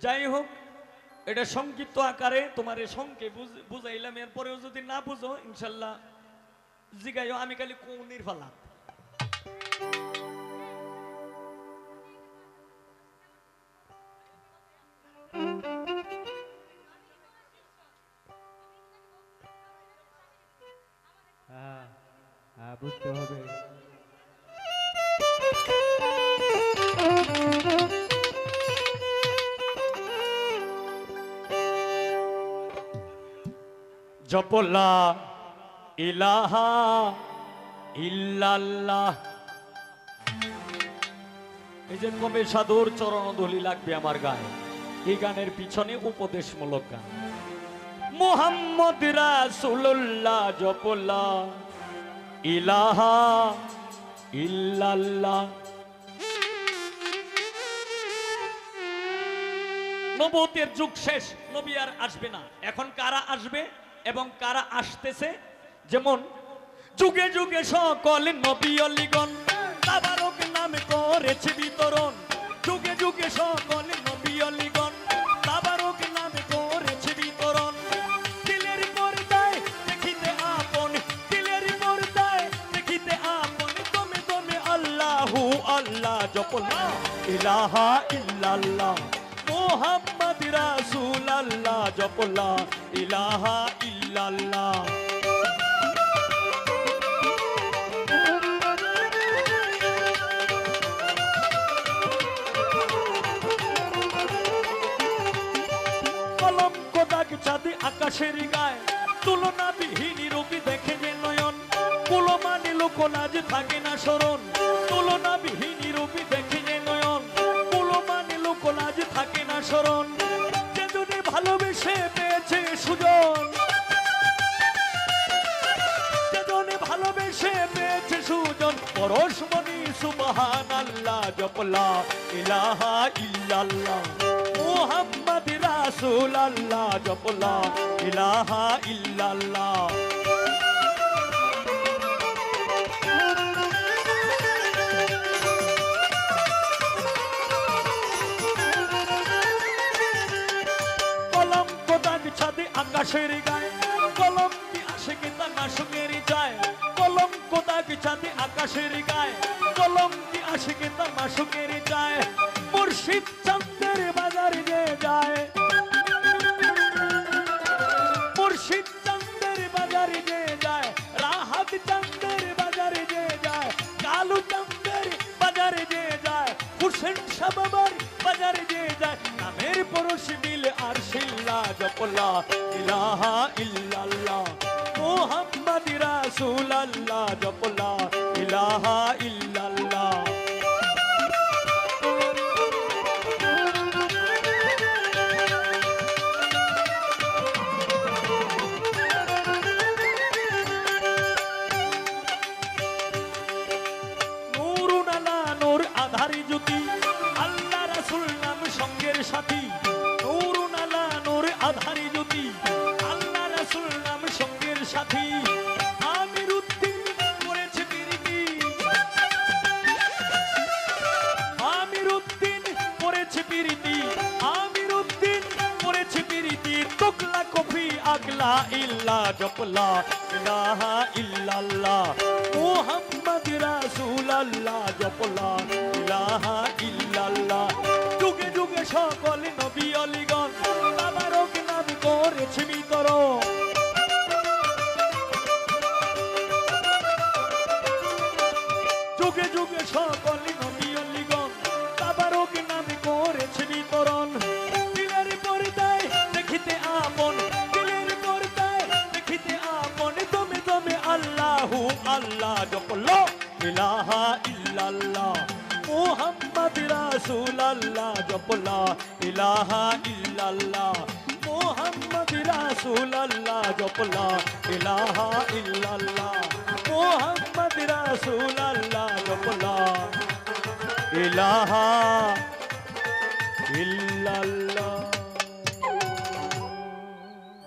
যাই হোক এটা সংক্ষিপ্ত আকারে তোমার এই সংকে বুঝ- বুঝাইলাম। এরপরেও যদি না বুঝো, ইনশাল্লাহ জিগাইও, আমি খালি কৌনির ফালা। হ্যাঁ হ্যাঁ বুঝতে হবে। জপলা ইলাহা ইল্লাল্লাহ। এই যে কবে সাধুর চরণধুলি লাগবে আমার গায়ে, এই গানের পিছনে উপদেশমূলক গান। মোহাম্মদ রাসূলুল্লাহ জপলা ইলাহা ইল্লাল্লাহ। নবতের যুগ শেষ, নবী আর আসবে না। এখন কারা আসবে? এবং কারা আসতেছে? যেমন, যুগে যুগে সকল নবী অলিগণ তাবারক নামে করেছে বিতরণ। যুগে যুগে সকল নবী অলিগণ তাবারক নামে করেছে বিতরণ। দিলের পর্দায় দেখিতে আপন, দিলের পর্দায় দেখিতে আপন। তুমি তুমি আল্লাহু আল্লাহ জপলা ইলাহা ইল্লাল্লাহ, মোহাম্মদ রাসূল আল্লাহ জপলা ইলাহা ইল্লাল্লাহ। কলঙ্ক দাগ চাঁদে আকাশের গায়ে তুলনা বিহীন রূপী দেখে যে নয়ন। কুলমানি লোকলাজ থাকে না স্মরণ। তুলনা বিহীন রূপী দেখে যে নয়ন। কুলমানি লোকলাজ থাকে না স্মরণ। যে ভালোবেসে পেয়েছে সুজন। ভালোবেসে পেয়েছে সুজন, পরশমণি সুবহান আল্লাহ জপলা, ইলাহা ইল্লাল্লাহ। মুহাম্মদ রাসূল আল্লাহ জপলা, ইলাহা ইল্লাল্লাহ। ছাদে আকাশের গায়ে কলঙ্কি আসে কি তা মাসুকের যায়। কলঙ্ক দাগ ছাদে আকাশের গায়ে, কলঙ্কি আসে কি তা মাসুকের যায় মুর্শিদ চন্দ্রের বাজার যে যায়। মুর্শিদ চন্দ্রের বাজারে যে যায়, রাহাত চন্দ্রের বাজারে যে যায় কালু চন্দ্রের বাজারে যে যায়, হুসেন সাবাবার বাজারে যে যায়, নামের পরশ দিল আর শিল্লা, জপলা, ইলাহা ইল্লাল্লাহ মোহাম্মদ রাসূল আল্লাহ জপলা ইলাহা ইল্লাল্লাহ। জ্যোতি আল্লাহ রাসূল নাম সঙ্গের সাথী। আগলা ইল্লা জপলা ইলাহা ইল্লাল্লাহ মুহাম্মদ রাসূলুল্লাহ জপলা ইলাহা ইল্লাল্লাহ যুগে যুগে সকল নবী অলিগণ তাবারক নাম করেছে বিতরণ আল্লাহু আল্লাহ জপল ইলাহা ইল্লাল্লাহ, মুহাম্মদ রাসূল আল্লাহ জপলা ইলাহা ইল্লাল্লাহ, মুহাম্মদ রাসূল আল্লাহ জপলা ইলাহা ইল্লাল্লাহ, মুহাম্মদ রাসূল আল্লাহ জপলা ইলাহা ইল্লাল্লাহ।